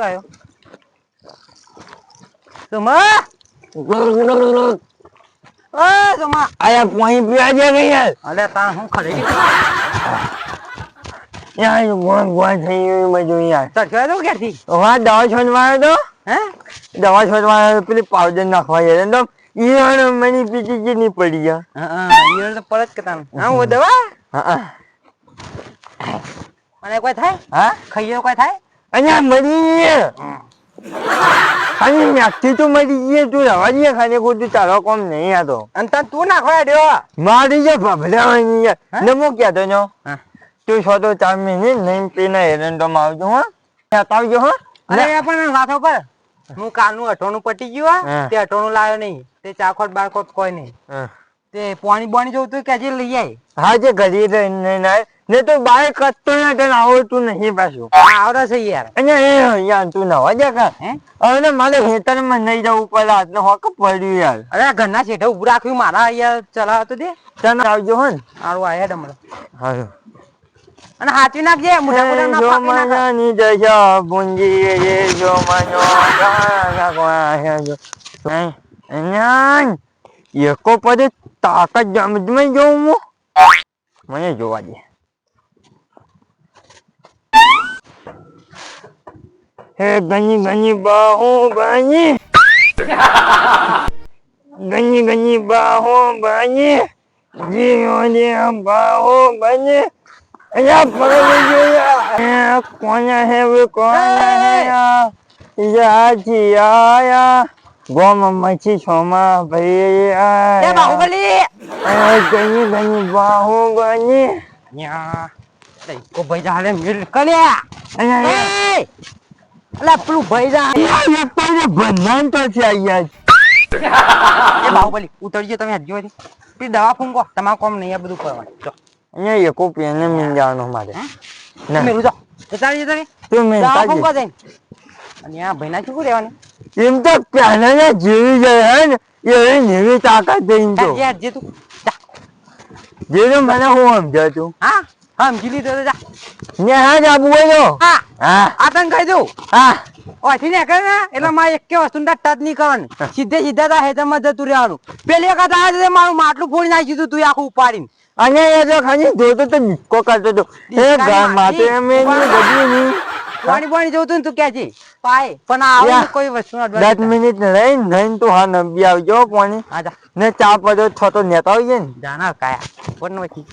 કયો આવ્યો સુમા? ઓય સુમા. આયા પાણી પીવા છે કે યાર? અલે તા હું ખરી યાર ગોળ ગોળ થઈ ગયું બધું યાર. ચડ્યો તો ક્યાંથી હા દવા છોડવાનો તો? હે? દવા છોડવાનો પેલી પાવડર નાખવા જાય તો ઈયળ મને પીટી જે નહીં પડી ગયા હા ઈયળ તો પરત કે તાન હા હું દવા? હા અને કોઈ થાય? હા? ખાઈએ કોઈ થાય? અહીંયા મરી અને નાખતી તો મરી ગયે તું રવા દે ખાલી ખોટું તારો કોમ નહીં આ તો અને તને તું નાખવા દ્યો મારી જે ભભલાવાની યાર ક્યાં ને હું કહેતો છો તું છો તો ચાર મહિને નહીં પીને એરંડોમાં આવજો હા આવજો હા અરે પણ વાતો પર હું કાનું અઠોણું પટી ગયું તે અઠોણું લાવ્યો નહીં તે ચાખોટ બારખોટ કોઈ નહીં તે પાણી બાણી જોવું તું કે લઈ આય હા જે ઘરે રહીને ના ને તો બાય કરતો ને તને આવડતું નહીં પાછું. આવડે છે યાર. અહીંયા એ યાર તું નવા જા કા હે? હવે મારે મારે ખેતરમાં નહીં જવું પડે હાથને હોક પડ્યું યાર. અરે ઘરના શેઠે ઉભું રાખ્યું મારા અહીંયા ચલાવ તો દે. તને આવજો હો ને. સારું આયા ડમરો હાલો. અને હાચવી નાખજે મોટા મોટા ના જો પાકી નાખ. મજાની દશા બુંજી રે જો મનો ગાગા હે જો. અહીંયા એકો પદે તાકાત જમજમાં જોઉં હું. મને જોવા દે. હે ગની ગની બાહો બાની. ગની ગની બાહો બાની. જીઓ દે બાહો બને. અહીંયા પકડી ગયા કોને હે કોને હે યા જી આયા. ગોમ મચી છોમા ભાઈ આયા. બાહુબલી. ગની ગની બાહો બની. ન્યા. કો ભાઈ જાલે મિલ કલ્યા અલા પેલું ભાઈ જા તો છે અહીંયા એ બાહુબલી ઉતરજો તમે હજી માંથી પેલી દવા ફૂંકો તમારે કોમ નહીં આ બધું કરવાનું. જો. અહીંયા એકો પેને મીન જવાનો મારે. ના. મેલું જાઓ જતા જતા તું મીન દવા ફૂંકો જઈને. અને આ ભાઈના શું રહેવાનું એમ તો પહેલા જીવી જાય હે ને? એવી નીવી તાકાત દઈને તો. જે. તું જેનું મને હું સમજાતું. હા? હા સમજી દે જા. ને હા જા બોલો હા. હા. આતન કહી દઉં? હા. ઓથી ને કરે એટલે મારે એક વસ્તુ ટચ નહીં કરવાની. સીધે સીધા તા હેતરમાં જતું રહેવાનું. પેલી વખત આવે છે મારું માટલું ફોડી નાખી દીધું તું આખું ઉપાડીને. અને એ જો ખાલી જોતો તો ડિસ્કો કરતો તો. એ માટે અમે એની બધી ની પાણી પાણી જોતું ને તું કે છે પાય પણ આવું આવે કોઈ વસ્તુ દસ મિનિટ રહી નહીં તો હા નબી આવજો પાણી. ને ચા પડ્યો છ તો નેતા આવીએ ને. જાના કાયા. પણ નથી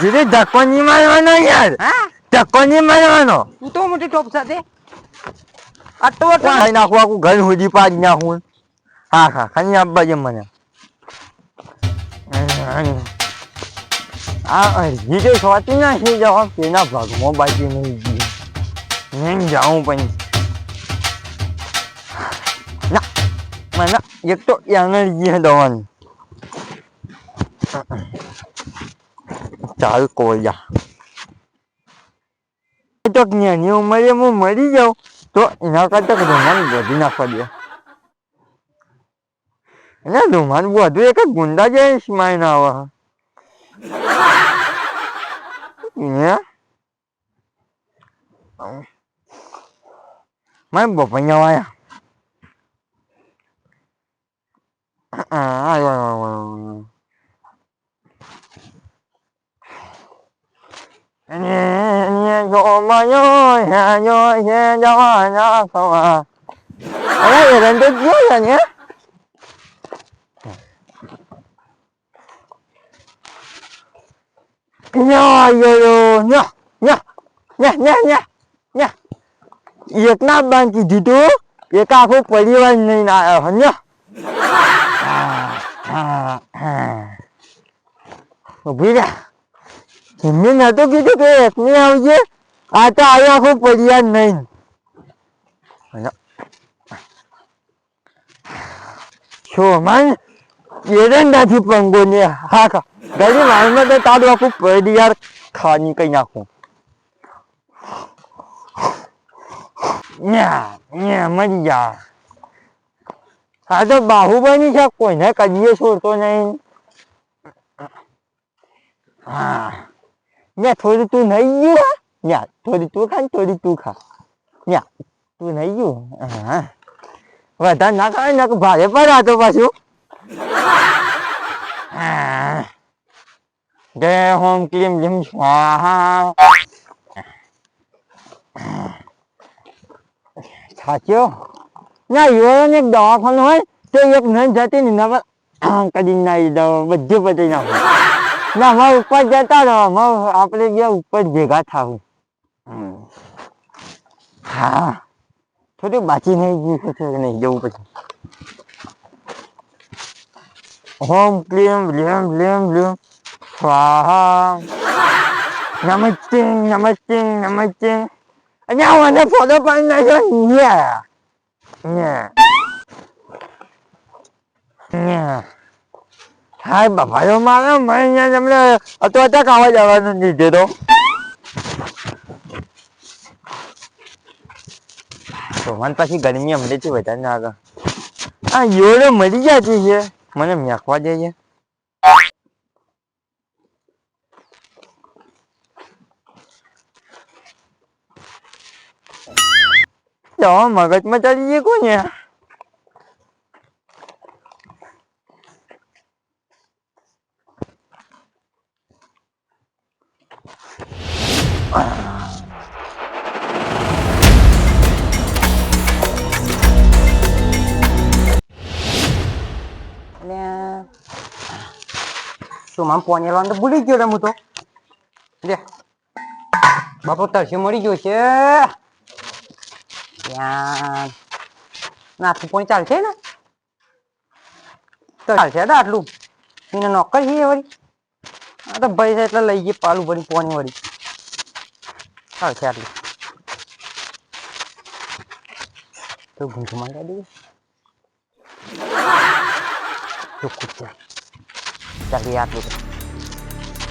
જીરે ધક્કો નહીં મારવાનો યાર. હા? ધક્કો નહીં મારવાનો. તું તો મોટી ટોપ સાથે. અટો અટો ખાઈ નાખું? આખું ઘર સુધી પાડી નાખું. હા હા ખાલી આપવા છે મને. આ અરજી તો ના નાખી જવા તેના ભાગમાં બાકી નહીં ગઈ નહીં જાઉં પણ. ના મને એક તો એનર્જી દવાની. ચાલ કોયા તો જ્ઞાની ઉંમરે હું મરી જાઉં તો એના કરતા રૂમાન વધુ નાખવા દે એને રૂમાન વધુ એક જ ગુંડા જાય સ્માઈન આવે હે મારે બપૈયા વાયા આવ્યો આવ્યો આવ્યો એને એને જો માયો હે જો હે જવાના ખવા અરે એ રંતો જો છે ને યા યો યા યા યા યા યા યા એકના બાંધી દીધું એક આખો પરિવાર નહીં આવ્યો ને ઊભી રહ્યા એમને નતું કીધું કે એકને આવજે. આ તો આવ્યો આખું પરિવાર નહીં. શોમાન એરંડાથી પંગો ને હા કા ગરી મારમાં તો તારું આખું પરિવાર ખાની કઈ નાખું. મરી જા આ તો બાહુબલી છે, કોઈને કદીએ છોડતો નહીં. હા. ન્યા થોડી તું નહીં ગયું હે? ન્યા થોડી તું ખા ને થોડી તું ખા ન્યા તું નહીં ગયું હા વધારે ના ખાય ને ભારે પર આ તો પાછું હા. જય હોમ ક્લીમ લીમ સ્વાહા સાચો ના યુવાને એક દવાખાનું હોય તો એક નન જતી ને એના પર કદી નાઈ દો બધું બધી નાખો ના અમારે ઉપર જતા રહો. અમારે આપણે બે ઉપર ભેગા થાવું. હા. થોડું બાકી નહીં ગયું છે નહીં જવું પછી. હોમ ક્લીમ, લેમ લેમ લેમ. સ્વાહા. નમસ્તે નમસ્તે નમસ્તે. અને મને ફોટો પાડી નાખ્યો ન્યા. ન્યા. ન્યા. હાય બાપા મારે મને તમને અતો હતા ખાવા જવાનું દીધે તો? તો મને પછી ગરમી હમણાંથી વધારે ના આગળ આ યોડો મરી જતી છે. મને મેકવા દે છે મગજમાં ચડી ગઈ કોને? શું મામ પોણી લાવવાનું તો ભૂલી જ ગયો રે હું તો લે બાપુ તરસી મળી ગયો છે ત્યાં નાખું પોણી ચાલશે ને તો ચાલશે ને આટલું એને નોકર છે વળી આ તો ભાઈ છે એટલે લઈ ગઈ પાલું ભરી પોણી વળી ચાલશે આટલું તો ગુંઠું મારી દઈએ ચોખ્ખું જ છે ચાલી આટલું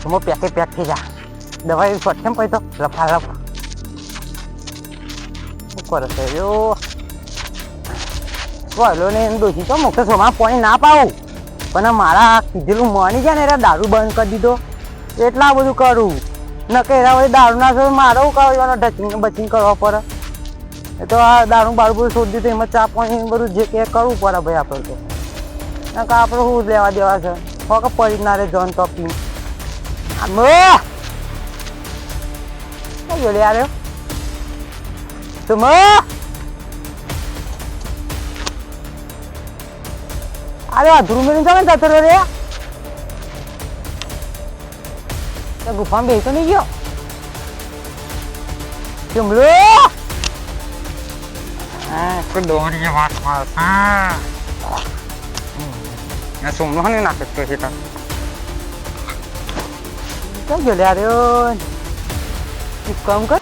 હું પેકે પેક થઈ જા. દવા એવી ફટ કેમ તો? લફા, લફ. શું કરે છે? યો બોલો ને? એમ દોષી તો મુખ્ય સોમાં પાણી ના પાવું. પણ મારા કીધેલું મળી જાય ને, એટલે દારૂ બંધ કરી દીધો. એટલા બધું કરું. ન કે એના વળી દારૂ ના છો, મારો કરવાનો? ઢચિંગ બચિંગ કરવા પડે. એ તો આ દારૂ બારું બધું શોધી દીધું, એમાં ચા પાણી બધું જે કે કરવું પડે ભાઈ આપણે તો. ના કે આપણે શું લેવા દેવા છે? જોન ટોપિંગ આમ કઈ ગયો લે આર્યો તુમ અરે અધૂરું જાવ ને જતો રહ્યો રે તે ગુફામાં બેસતો નહીં ગયો ચુમલો હા તો દોરી વાત હા ના સોમનો ને નાટક તો છે તાર તો ગયો લે આર્યો એક કામ કર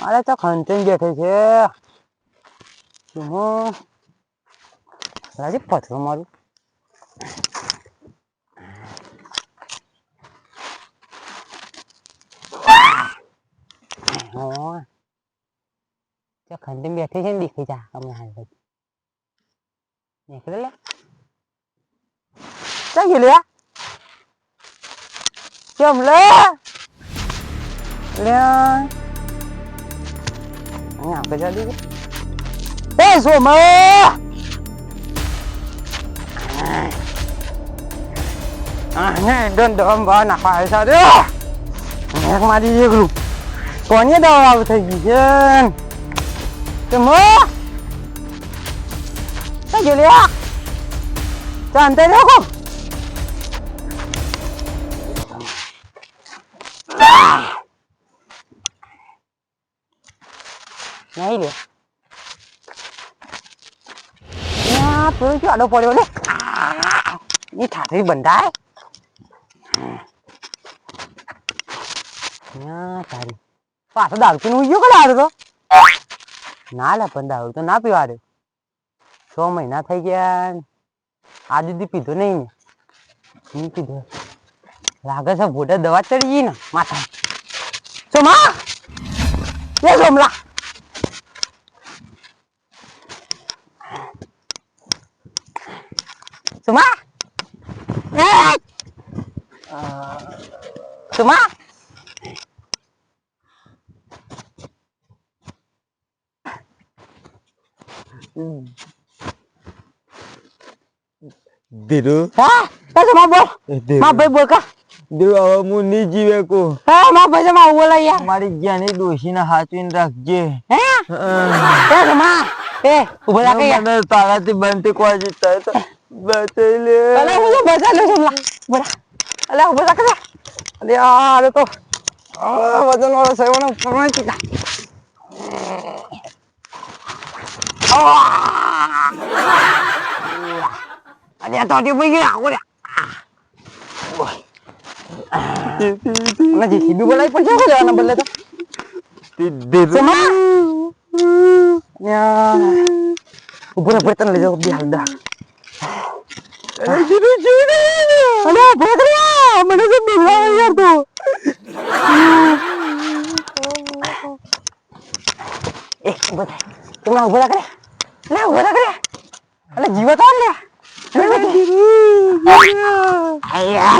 અરે તો ખંતન બેઠે છે સુમો લાગે પથરો મારું તો ખંતન બેઠે છે ને દેખાઈ જા અમે હાલ પછી નીકળે લે ક્યાં ગયો લે કેમ લે લે અહીંયા આપણે જા દીધું એ સોમા Ah, ને ડન ડમ બા નાખવા આવે છે એક મારી એકલું કોની દવા આવું થઈ ગઈ છે તે મો ક્યાં ગયો લે ચાંતે રાખો નહીં લે ત્યાં પેલો જો આડો પડ્યો લે. એ ઠાઠી બંધાય. ત્યાં તારી. પાછો દારૂ પીને ઉઈ ગયો કે દારૂ તો? ના લે, પણ દારૂ તો ના પીવા દે. છ મહિના થઈ ગયા આ દીદી પીધો નહીં ને. નહીં પીધો. લાગે છે ભોટા દવા ચડી ગઈ ને માથા સોમા! એ સોમલા! સોમા એ! સુમા ધીરુ હા એ સુમા બોલમાં ભાઈ બોલ કા ધીરુ હવે હું નહીં જીવે કો હા માં ભાઈ જમા બોલા યાર મારી જ્ઞાની ડોશીને હાચવીને રાખજે હે એ સુમા એ ઊભો રાખે યાર મને તારાથી બનતી કોઈ જીતતા હોય તો બચાઈ લે અલે હું તો બચા લે સુમલા બોલા અલે ઊભો રાખે યાર અલે યાર એ તો આ વજન વાળો સયો ને પરમાઈ ચીકા અરે તો ટી પઈ ગયા ઓરે અને જીસીબી બોલાવી પડશે શું લેવાના બદલે તો ધીરુ સુમા યા ઊભો રે તને લઈ જાવ બી હાલ દા ધીરુ જીવે અલે ભોગરિયા બિલ્લા યાર તો એ ઊભો થાય તું ઊભો રાખે લે ઊભો રાખે અલે જીવો તો લે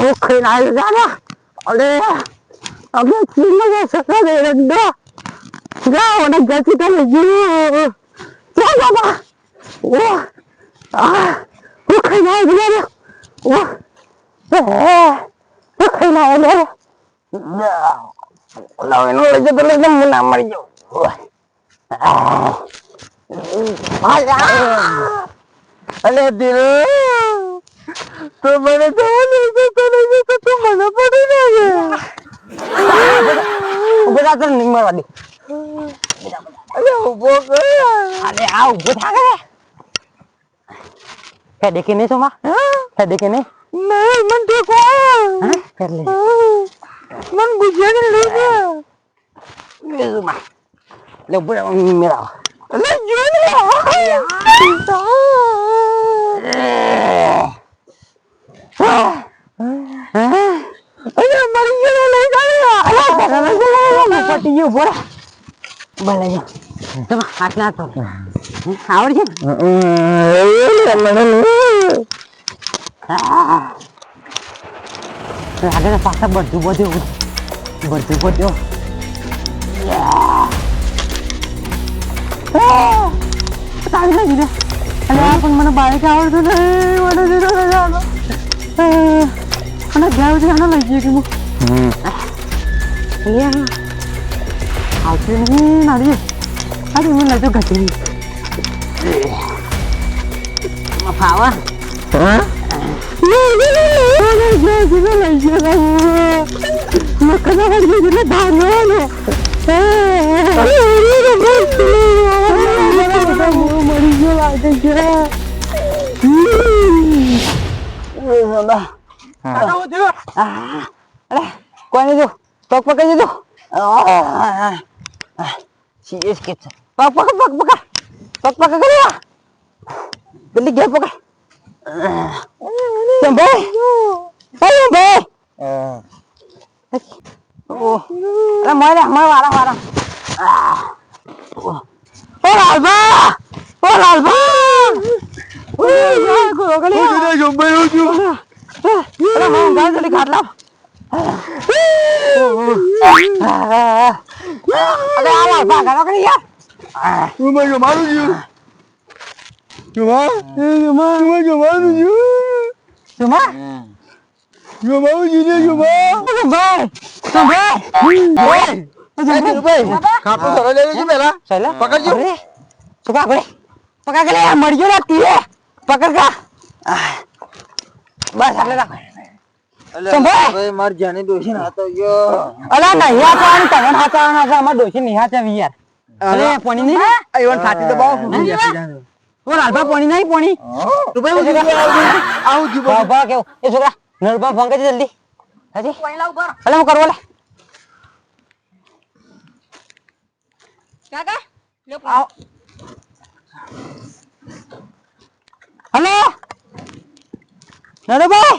એ કોઈ ના જાના અલે અબે ચીન લે સકા દે રંડો જાઓ ને જતી તો જીવો ચા બાબા ઓ આ કઈ ના ગયો ઓ હું કઈ ના ગયો લાવ એનો લઈ જતો લઈ જમ ના મરી જાઉં અલે ધીરુ તો મને જવા નહીં જતો નહીં જતો તું મને પડી ના ઊભો થા તને નહીં મરવા દે અરે ઊભો કર અરે આ ઊભો થા કે હે દેખે નહીં સોમા હે દેખે નહીં નહીં મન ઠીક હા ફેર લે મન ગુજરાતી લઈ ગયા લે સોમા લે ઊભો રહે મેરા અલે જો ને અરે મરી ગયો લઈ ગયા પટી ગયો ઊભો રહે ભલે જો સોમા હાથ ના તો આવડે છે આગળ પાછા બધું બધું બધું બધું. તારી લાગી દે અરે આ પણ મને બાઈક આવડતું આવડતો. અને ગયા સુધી આને લઈ જઈએ કે હું? આવતી નહીં નારી અરે હું લઈ તો ઘટી ફાવા કોઈને જો પગ પકડી દીધો સીએસ કે છે પગ પકડ પગ પકડ પગ પકડ કર્યા જલ્દી ઘેર પકડ સંભાઈ સંભાઈ ઓ અરે મારે મારે વારા વારા ઓ લાલબા ઓ લાલબા ઓ યાર ગો ગલી હું જો બયો છું અરે હું ગાય જલ્દી ખાટ લાવ અરે આ લાલબા ગાડો કરી યાર હું મેં મારું છું જુમા? જુમા જુમા? જમાનું છું સુમા જમાવું છું ને જુમા? સંભાઈ સંભાઈ ખાટું સરળ લેવું છું પેલા ચલા. પકડજો. અરે, પકડ પકડ કે લે મરજો ના તીરે. પકડ કા. બસ આટલે રાખ. સંભાળ. ભાઈ માર જાની દોશી ના તો ગયો અલા નહીં હાચવાનું તને હાચવાના છે અમાર ડોશી નહીં હાચવી યાર અરે પોણી નહીં આઈવન છાતી દબાવો ઓ લાલભા પોણી નહીં પોણી. તું ભાઈ હું આવું એ છોકરા નળબા ફોન જલ્દી. હાજી. અલે હું કરવો લે આવો. હલો. નરેભાઈ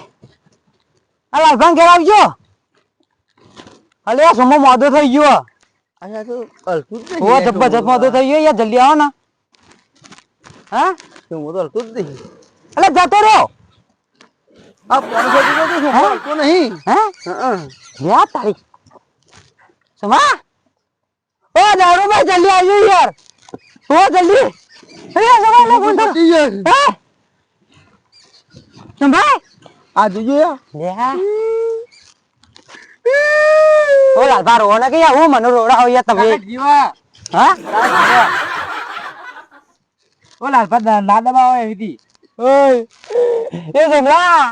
આ લાલભાઈ ઘેર આવજો અલે સોમો મોદો થઈ ગયો. તો જ મોદો થઈ ગયો યાર જલ્દી આવો ને. હા? હું તો હલતું જ નહીં. અલે જતો રહ્યો આ પોણી જતી તો તું હે? બોલતો નહીં. હે? યા તારી. સમા? ઓ દારૂ ભાઈ જલ્દી આવજો યાર. ઓ જલ્દી. અરે સમા લે ફોન. ઓ હું મને રોડા હોય તમે. જીવા. હા? ઓ લાલપા ના ના દબાવો એવી હતી ઓય એ જમલા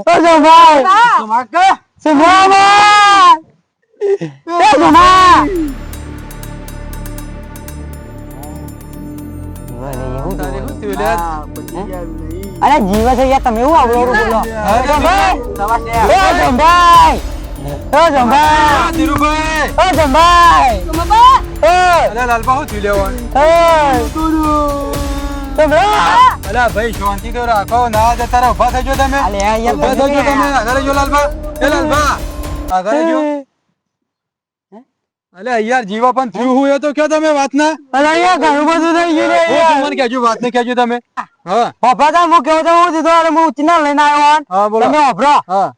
ઓ જમભાઈ તમાર કે જમલા એ જમા તારે શું થયું લે? અરે જીવ છે યાર તમે એવું આવડો બોલો હા, જમભાઈ તમારે ઓ જમભાઈ ઓ જમભાઈ ધીરુભાઈ ઓ જમભાઈ ઓ અલા શું થયું લેવાનું? અલા ભાઈ શાંતિ તો રાખો ના જતા રહો ઊભા થજો તમે. અલે ઊભા થજો તમે. આગળ જો લાલપા એ લાલપા આગળ જો. અલે યાર જીવા પણ થયું હોય તો કે તમે વાત ના અરે યાર ઘણું બધું થઈ ગયું રે યાર. તમને કેજો વાત ને કહેજો તમે. હા. પપ્પા તા હું કેવો તો હું દીધો અરે હું ઉચના લઈને આવ્યો હા બોલો. તમે વાપરો હા.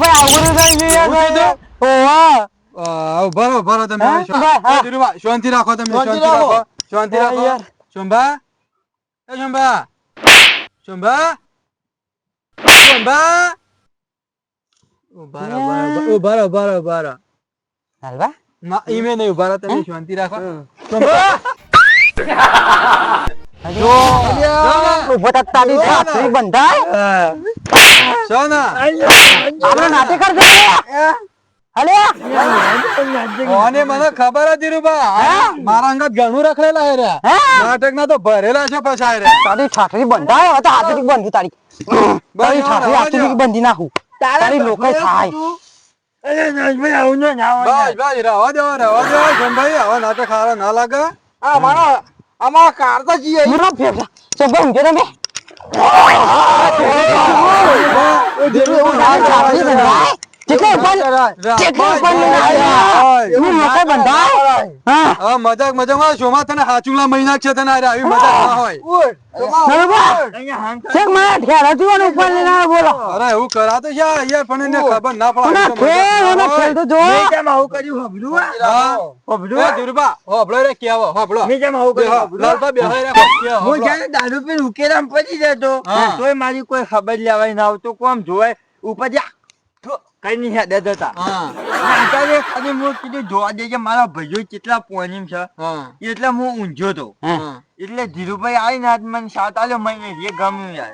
ભાઈ આવું બધું થઈ ગયું યાર હું. કીધું? ઓવા ઊભા રહો તમે. શાંતિ રાખો તમે શાંતિ રાખો. શાંતિ રાખો. શોભા. એ શોભા. શોભા. શોભા. ઊભા રહો, ઊભા રહો, ઊભા રહો, ઊભા રહો, ઊભા રહો. હાલવા? ઈમે નહીં ઊભા રહો, તમે શાંતિ રાખો. શોભા. જો. ઊભો થા તારી છાત્રી બંધાય સોના. આપણે નાટક કરજો અલે ઓને મને ખબર હતી ધીરુભા મારા અંગત ઘણું રખડેલા હે રે નાટક ના તો ભરેલા છે પછાય રે તારી છાત્રી બંધાય. હવે તો હાથથી બંધી તારી. તારી છાત્રી હાથથી બંધી નાખું. તારી લોકો થાય. બસ બસ દો શંભાઈ હવે નાટક હારા ના લાગે. કાર તો જીએ. મને ફેરસા સબા ઊંઘે તમે તારી છાત્રી બંધાય કેટલે મજાક મજાકમાં શોમાં તને હાચુલા મહિના છે અરે આવી મજાક ના હોય. એવું કરાતો યાર પણ એને ખબર ના પડે દારૂ પડી જતો તોય મારી કોઈ ખબર લેવાય ના આવતું કોમ જોવાય. ઉપર જા કઈ નહીં હેડે જતા. હા, અત્યારે અને હું કીધું જોવા દેજે મારા ભાઈઓ કેટલા પોઈન્ટ છે. એટલે હું ઊંઝો તો. એટલે ધીરુભાઈ આવી ને મને સાત આલો મહિને એ ગમ્યું યાર.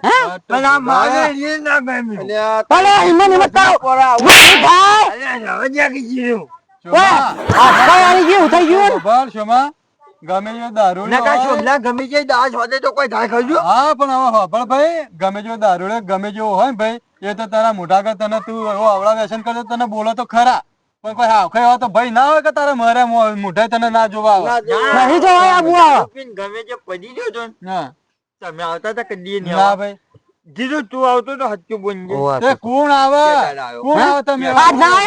પણ આ મારે એ ના ગમ્યું. અલ્યા, ભલે હિંમત હિંમત કરો. હવે જ્યાં શોભા, આ આવી ગયું થઈ ગયું. હોભળ, શોભા. ગમે જો દારૂ ના કાંઈ શોભના ગમી જાય દાસ હોતે તો કોઈ થાય ખજો હા પણ હવે હોભળ ભાઈ ગમે જો દારૂ ગમે જો હોય ને ભાઈ એ તો તારા મોટા કર તને તું એવો અવળા વ્યસન કરતો તને બોલો તો ખરા. પણ કોઈ હાવખે એવા તો ભાઈ ના હોય કે તારે મારે મોઢે તને ના જોવા આવે? નહીં જોવાય આ બુઆ ગમે જે પડી ગયો તો ના તમે આવતા હતા કદી નહીં ના ભાઈ. જીરું તું આવતો તો હચ્ચું બોલજે. એ કોણ આવે? કોણ આવે તમે? આ ના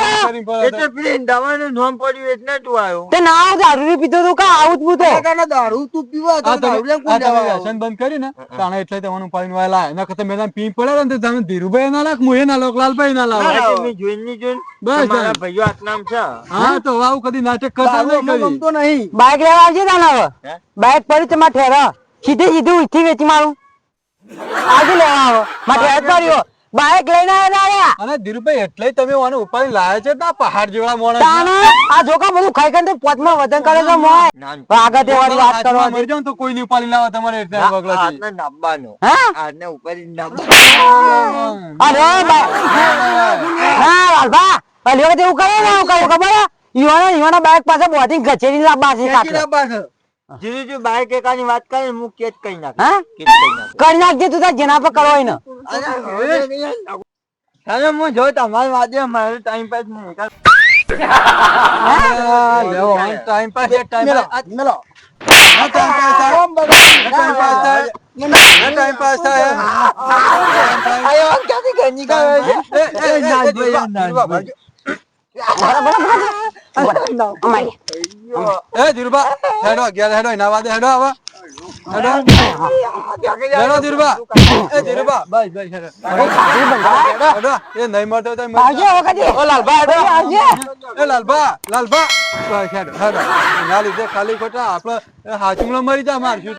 તો. એટલે પેલી દવાનું નોમ પડ્યું એટલે તું આવ્યો. તે ના દારૂ પીતો તો કા આવું જ કાના દારૂ તું પીવા આ તમે કોણ આવે વ્યસન બંધ કરી ને તાણે એટલે તમને ઉપાડીને વાય લાય. નકર તમે મેદાન પી પડે ને તમે ધીરુભાઈ ના લાખ મુએ ના લાખ લાલભાઈ ના લાવ મેં જોઈનની જોઈન. બસ, મારા ભાઈઓ ભાઈઓ આટલામ છે. હા તો આવું કદી નાટક કરતા નહીં કદી. નહીં. બાઈક લેવા આવજે તાને હવે. બાઈક પડી તમાર ઠેરા. સીધે સીધું ઉઠી વેચી મારું. આજે લેવા આવો. મારે ઠેર પડ્યો બાઈક લઈને આવ્યા અને ધીરુભાઈ એટલે તમે મને ઉપાડી લાયા છે ના પહાડ જેવા મોણસ તાને આ જોકા બધું ખાઈ ખાઈને પોતમાં વજન કરે છે મોય. આગળ તે વાળી વાત કરવા મરી જાઓ તો કોઈ નહીં ઉપાડી લાવે તમારે એટલે બગલાથી. હાથને નાબવાનો હા? હાથને ઉપર નાબવાનો અરે બા- ના પહેલી વખત એવું કરે ને એવું ખબર યુવાના યુવાના બાઇક બાઈક પાસે બોધી ગચેરી લાવવા છે. વાત કરે હું કેચ કરી નાખ હા કરી નાખજે તું તાર જેના પર કરો એને અરે હું જો તમારી વાતે મારો ટાઈમ પાસ નહીં કર લેવો, time pass time pass time pass આયો ક્યાંથી ઘર નીકળ્યો છે? એ, ધીરુભા, હેડો ઘેર હેડો એના વાદે હેડો આવા. હેડો. હેડો ધીરુભા. એ ધીરુભા. બસ બસ હેડો. હેડો એ નહીં મળતો તો ઓ લાલભા હેડો. એ લાલભા લાલભા. બસ હેડો હેડો. એના લીધે ખાલી ખોટા આપણે હાચુમલો મરી જા મારશું